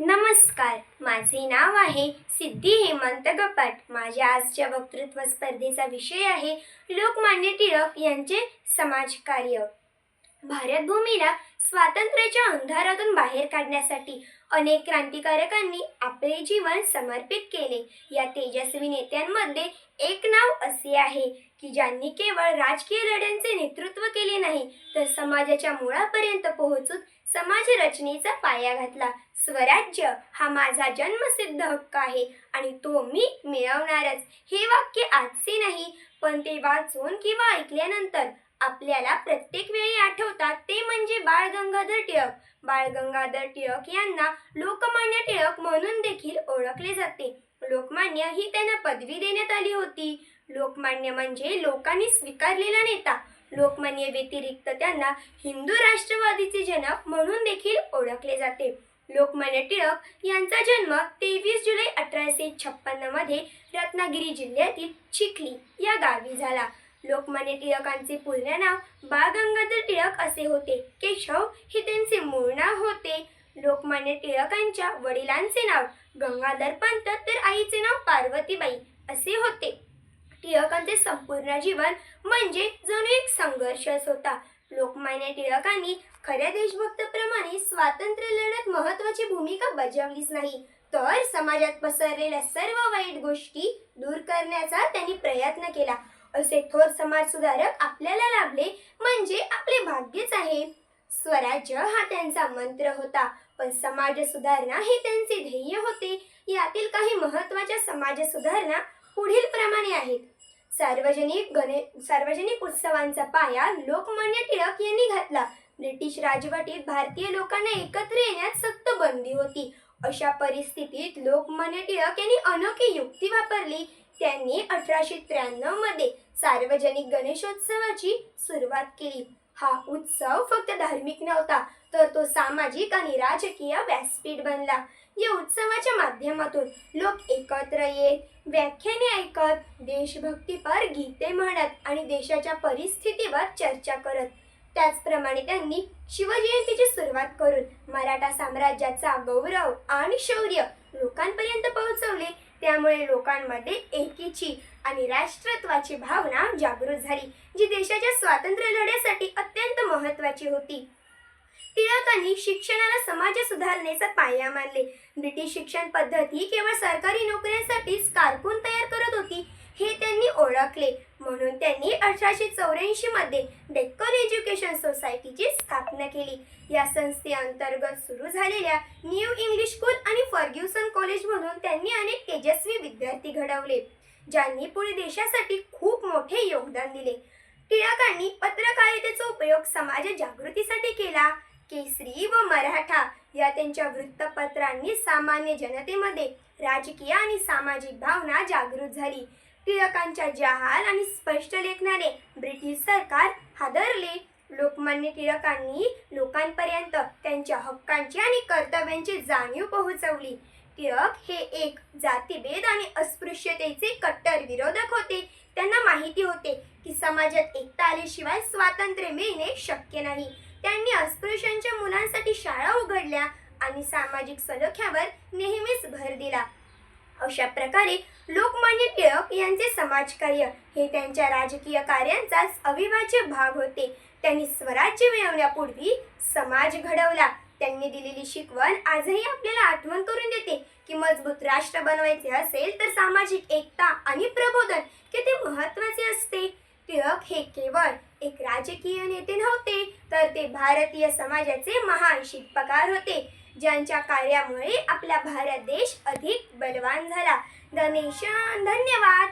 नमस्कार माझे नाव आहे सिद्धी हेमंत गपाट. माझ्या आजच्या वक्तृत्व स्पर्धेचा विषय आहे लोकमान्य टिळक यांचे समाजकार्य. भारतभूमीला स्वातंत्र्याच्या अंधारातून बाहेर काढण्यासाठी अनेक क्रांतिकारकांनी आपले जीवन समर्पित केले. या तेजस्वी नेत्यांमध्ये एक नाव असे आहे की ज्यांनी केवळ राजकीय लढ्यांचे नेतृत्व केले नाही तर समाजाच्या मुळापर्यंत पोहोचून समाज रचनेचा पाया घातला. स्वराज्य हा माझा जन्मसिद्ध हक्क आहे आणि तो मी मिळवणारच. हे वाक्य आजचे नाही पण ते वाचून किंवा ऐकल्यानंतर आपल्याला प्रत्येक वेळी बाळ गंगाधर टिळक. बाळ गंगाधर टिळक यांना लोकमान्य टिळक म्हणून देखील ओळखले जाते. लोकमान्य ही त्यांना पदवी देण्यात आली होती. लोकमान्य म्हणजे लोकांनी स्वीकारलेला नेता. लोकमान्य व्यतिरिक्त त्यांना हिंदू राष्ट्रवादीचे जनक म्हणून देखील ओळखले जाते. लोकमान्य टिळक यांचा जन्म तेवीस जुलै अठराशे छप्पन्नमध्ये रत्नागिरी जिल्ह्यातील चिखली या गावी झाला. लोकमान्य टिळकांचे पूर्ण नाव बाळ गंगाधर टिळक असे होते. केशव हे त्यांचे मूळ नाव होते. लोकमान्य टिळकांच्या वडिलांचे नाव गंगाधर पंत तर आईचे नाव पार्वतीबाई असे होते. टिळकांचे संपूर्ण जीवन म्हणजे जणू एक संघर्षच होता. लोकमान्य टिळकांनी खऱ्या देशभक्ताप्रमाणे स्वातंत्र्य लढ्यात महत्वाची भूमिका बजावलीच नाही तर समाजात पसरलेल्या सर्व वाईट गोष्टी दूर करण्याचा त्यांनी प्रयत्न केला. असे थोर समाज सुधारक आपल्याला लाभले म्हणजे आपले भाग्यच आहे. स्वराज्य हा त्यांचा मंत्र होता पण समाज सुधारणा हे त्यांचे ध्येय होते. यातील काही महत्त्वाच्या समाज सुधारणा पुढील प्रमाणे आहेत. सार्वजनिक गणे सार्वजनिक उत्सवांचा पाया लोकमान्य टिळक यांनी घातला. ब्रिटिश राजवटीत भारतीय लोकांना एकत्र येण्यात सक्त बंदी होती. अशा परिस्थितीत लोकमान्य टिळक यांनी अनोखी युक्ती वापरली. त्यांनी अठराशे त्र्याण्णवमध्ये सार्वजनिक गणेशोत्सवाची सुरुवात केली. हा उत्सव फक्त धार्मिक नव्हता तर तो सामाजिक आणि राजकीय व्यासपीठ बनला. या उत्सवाच्या माध्यमातून लोक एकत्र येत व्याख्याने ऐकत देशभक्तीपर गीते म्हणत आणि देशाच्या परिस्थितीवर चर्चा करत. त्याचप्रमाणे त्यांनी शिवजयंतीची सुरुवात करून मराठा साम्राज्याचा गौरव आणि शौर्य लोकांपर्यंत पोहोचवले त्यामुळे लोकांमध्ये एकीची आणि राष्ट्रत्वाची भावना जागृत झाली जी देशाच्या स्वातंत्र्य लढ्यासाठी अत्यंत महत्त्वाची होती. टिळकांनी शिक्षणाला समाज सुधारणेचा पाया मानले. ब्रिटिश शिक्षण पद्धती केवळ सरकारी नोकऱ्यांसाठीच कारकून तयार करत होती हे त्यांनी ओळखले. म्हणून त्यांनी अठराशे चौऱ्याऐंशी मध्ये डेक्कन एज्युकेशन सोसायटीची स्थापना केली. या संस्थेअंतर्गत सुरू झालेल्या न्यू इंग्लिश स्कूल आणि फर्ग्युसन कॉलेजमधून त्यांनी अनेक तेजस्वी विद्यार्थी घडवले ज्यांनी पुढे देशासाठी खूप मोठे योगदान दिले. टिळकांनी पत्रकारितेचा उपयोग समाज जागृतीसाठी केला. केसरी व मराठा या त्यांच्या वृत्तपत्रांनी सामान्य जनतेमध्ये राजकीय आणि सामाजिक भावना जागृत झाली. टिळकांच्या जहाल आणि स्पष्ट लेखनाने ब्रिटिश सरकार हादरले. लोकमान्य टिळकांनी लोकांपर्यंत त्यांच्या हक्कांची आणि कर्तव्यांची जाणीव पोहोचवली. टिळक हे एक जातीभेद आणि अस्पृश्यतेचे कट्टर विरोधक होते. त्यांना माहिती होते की समाजात एकता आल्याशिवाय स्वातंत्र्य मिळणे शक्य नाही. त्यांनी अस्पृश्यांच्या मुलांसाठी शाळा उघडल्या आणि सामाजिक सलोख्यावर नेहमीच भर दिला. अशा प्रकारे लोकमान्य टिळक यांचे समाजकार्य हे त्यांच्या राजकीय कार्यांचाच अविभाज्य भाग होते. त्यांनी स्वराज्य मिळवण्यापूर्वी समाज घडवला. त्यांनी दिलेली शिकवण आजही आपल्याला आठवण करून देते की मजबूत राष्ट्र बनवायचे असेल तर सामाजिक एकता आणि प्रबोधन किती महत्त्वाचे असते. टिळक हे केवळ एक राजकीय नेते नव्हते तर ते भारतीय समाजाचे महान शिल्पकार होते. ज्यांच्या कार्यामुळे आपला भारत देश अधिक बलवान झाला. गणेश धन्यवाद.